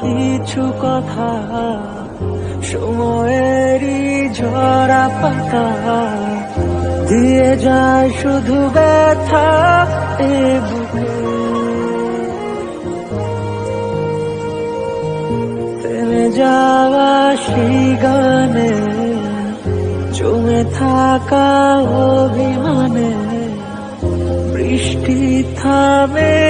কিছু কথা সময়েরই ঝরা পাতা, দিয়ে যায় শুধু ব্যথা এ বুকে। যাওয়া সেই গানে জমে থাকা অভিমানে, বৃষ্টি থামে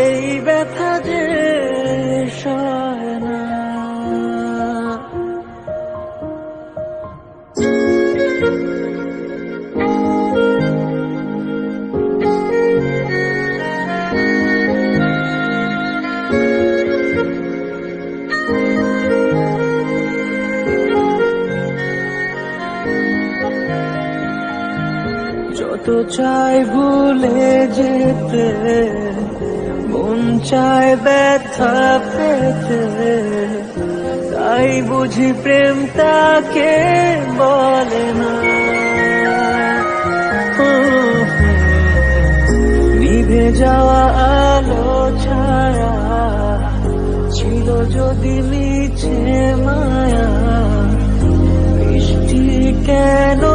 এই ব্যথা যে সয় যত চাই ভুলে যেতে চায় ব্যথা পেতে। তাই বুঝি প্রেম তাকে বলে না। নিভে যাওয়া আলো ছায়া ছিল যদি নিচে মায়া, বৃষ্টি কেন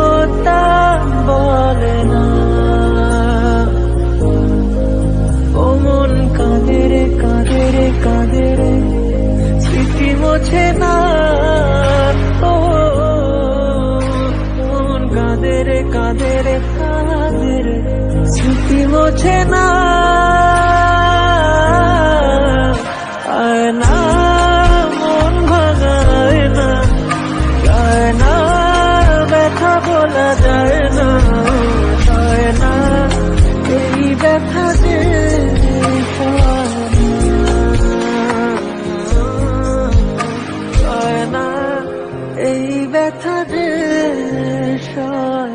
মোছে না ও মন কাদের রে কাদের রে রে স্মৃতি মোছে না। 他只说